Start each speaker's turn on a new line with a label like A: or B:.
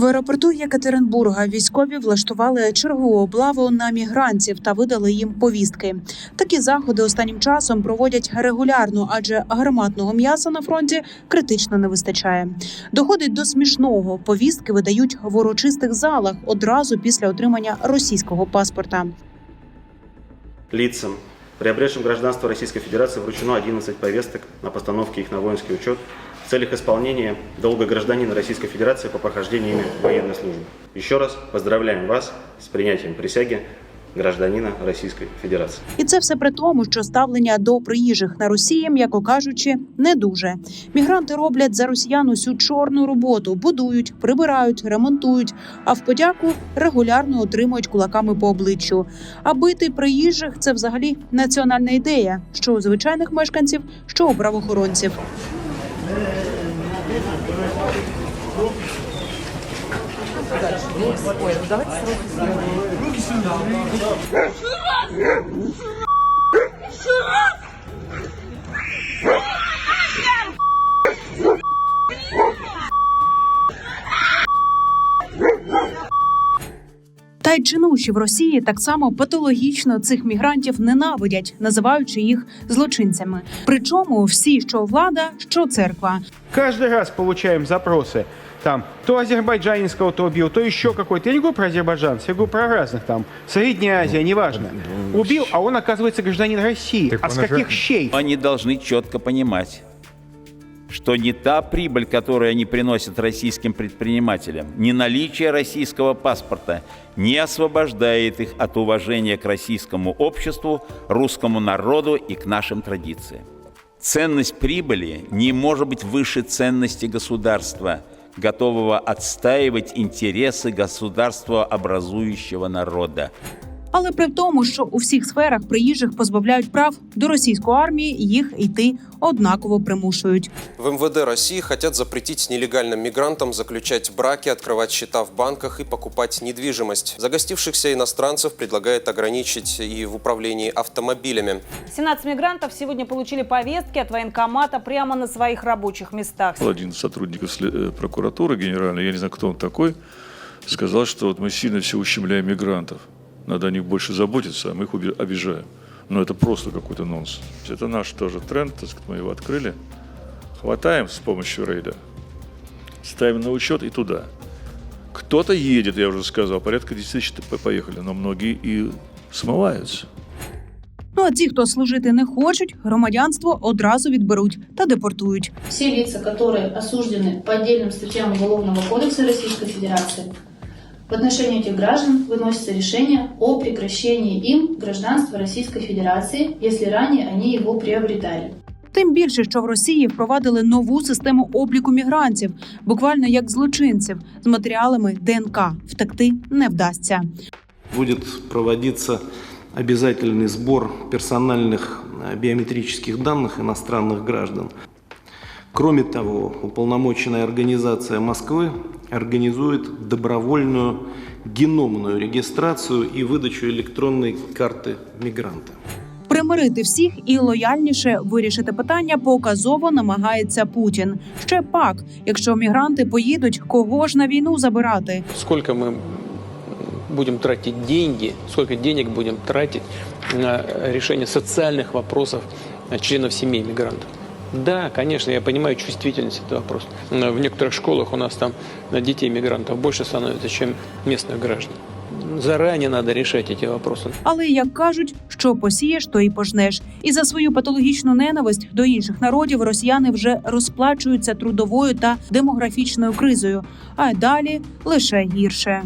A: В аеропорту Єкатеринбурга військові влаштували чергову облаву на мігрантів та видали їм повістки. Такі заходи останнім часом проводять регулярно, адже гарматного м'яса на фронті критично не вистачає. Доходить до смішного. Повістки видають в урочистих залах одразу після отримання російського паспорта.
B: Лицам, приобретшим гражданство Российской Федерации, вручено 11 повесток на постановке их на воинский учет целях исполнения долга гражданина Российской Федерации по прохождению ими военной службы. Еще раз поздравляем вас с принятием присяги гражданина Российской Федерации.
A: І це все при тому, що ставлення до приїжджих на Росії, м'яко кажучи, не дуже. Мігранти роблять за росіян усю чорну роботу, будують, прибирають, ремонтують, а в подяку регулярно отримують кулаками по обличчю. А бити приїжджих це взагалі національна ідея, що у звичайних мешканців, що у правоохоронців. Ой, давайте сразу. Руки сюда. Та й чинуші в Росії так само патологічно цих мігрантів ненавидять, називаючи їх злочинцями. Причому всі, що влада, що церква,
C: Каждый раз получаем запросы. Там то азербайджанинского то убил, то еще какой-то. Я не говорю про азербайджанцев, я говорю про разных там. Средняя Азия, неважно. Убил, а он оказывается гражданин России.
D: Так
C: а
D: он
C: с
D: уже-
C: каких щей?
E: Они должны четко понимать, что не та прибыль, которую они приносят российским предпринимателям, не наличие российского паспорта не освобождает их от уважения к российскому обществу, русскому народу и к нашим традициям. Ценность прибыли не может быть выше ценности государства, готового отстаивать интересы государства образующего народа
A: Але при тому, що у всіх сферах приїжджих позбавляють прав до російської армії, їх йти однаково примушують.
F: В МВД России хотят запретить нелегальным мигрантам заключать браки, открывать счета в банках и покупать недвижимость. Загостившихся иностранцев предлагает ограничить и в управлении автомобилями.
G: 17 мигрантов сегодня получили повестки от военкомата прямо на своих рабочих местах.
H: Один из сотрудников сле- э, прокуратуры генеральной, я не знаю, кто он такой, сказал, что вот мы сильно все ущемляем мигрантов. Надо о них больше заботиться, а мы их уби- обижаем. Но это просто какой-то нонсенс. Это наш тоже тренд, так сказать, мы его открыли. Хватаем с помощью рейда, ставим на учет и туда. Кто-то едет, я уже сказал, порядка 10 тысяч по- поехали, но многие и смываются.
A: Ну а ті, хто служити не хочуть, громадянство одразу відберуть та депортують.
I: все лица, которые осуждены по отдельным статьям Уголовного кодекса Российской Федерации, в отношении этих граждан выносится решение о прекращении им гражданства Российской Федерации, если ранее они его приобретали.
A: Тим більше, що в Росії впровадили нову систему обліку мігрантів, буквально як злочинців, з матеріалами ДНК втекти не вдасться.
J: будет проводиться обязательный сбор персональных э, биометрических данных иностранных граждан. Кроме того, уполномоченная организация Москвы организует добровольную геномную регистрацию и выдачу электронной карты мигранта.
A: Примирити всіх і лояльніше вирішити питання показово намагається Путін. Ще пак, якщо мігранти поїдуть, кого ж на війну забирати?
K: сколько мы будем тратить деньги, сколько денег будем тратить на решение социальных вопросов членов семей мигрантов. Да, конечно, я понимаю чувствительность этого вопроса. Но В некоторых школах у нас там детей мигрантов больше становится, чем местных граждан. Заранее надо решать эти вопросы.
A: Але як кажуть, що посієш, то і пожнеш. І за свою патологічну ненависть до інших народів росіяни вже розплачуються трудовою та демографічною кризою. А далі лише гірше.